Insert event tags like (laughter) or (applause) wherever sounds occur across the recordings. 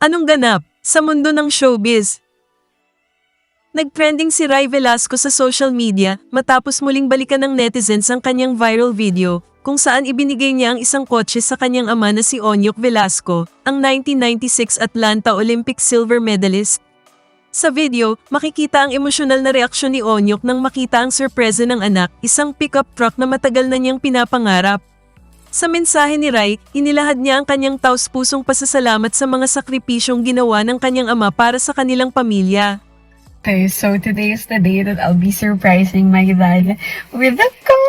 Anong ganap sa mundo ng showbiz? Nagtrending si Rai Velasco sa social media matapos muling balikan ng netizens ang kanyang viral video kung saan ibinigay niya ang isang kotse sa kanyang ama na si Onyok Velasco, ang 1996 Atlanta Olympic silver medalist. Sa video, makikita ang emosyonal na reaksyon ni Onyok nang makita ang sorpresa ng anak, isang pickup truck na matagal na niyang pinapangarap. Sa mensahe ni Rai, inilahad niya ang kanyang taus-pusong pasasalamat sa mga sakripisyong ginawa ng kanyang ama para sa kanilang pamilya. Okay, so today is the day that I'll be surprising my dad with a car!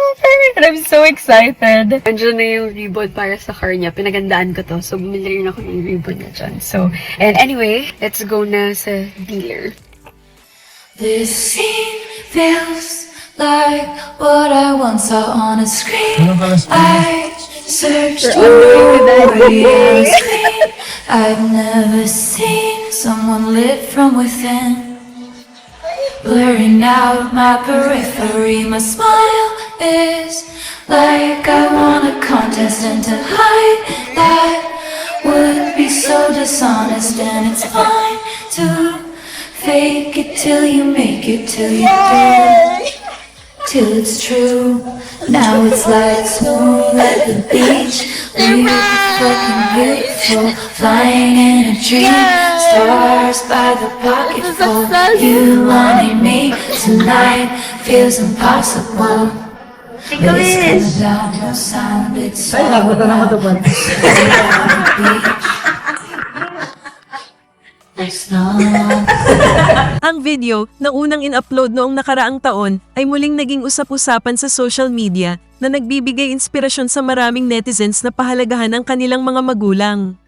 And I'm so excited! Andiyan na yung ribbon para sa car niya. Pinagandaan ko to. So, bumili rin ako ng ribbon na dyan. So, and anyway, let's go na sa dealer. This scene feels like what I once saw on a screen. I searched through (laughs) oh, every screen. I've never seen someone lit from within. Blurring out my periphery, my smile is like I won a contest, and to hide that would be so dishonest. And it's fine to fake it till you make it, till you do till it's true. Now it's like smooth at the beach. We're fucking beautiful, flying in a dream. Stars by the pocketful. You wanting me tonight feels impossible. But it's coming down, no sound, it's all about Next night. Ang video na unang in-upload noong nakaraang taon ay muling naging usap-usapan sa social media na nagbibigay inspirasyon sa maraming netizens na pahalagahan ang kanilang mga magulang.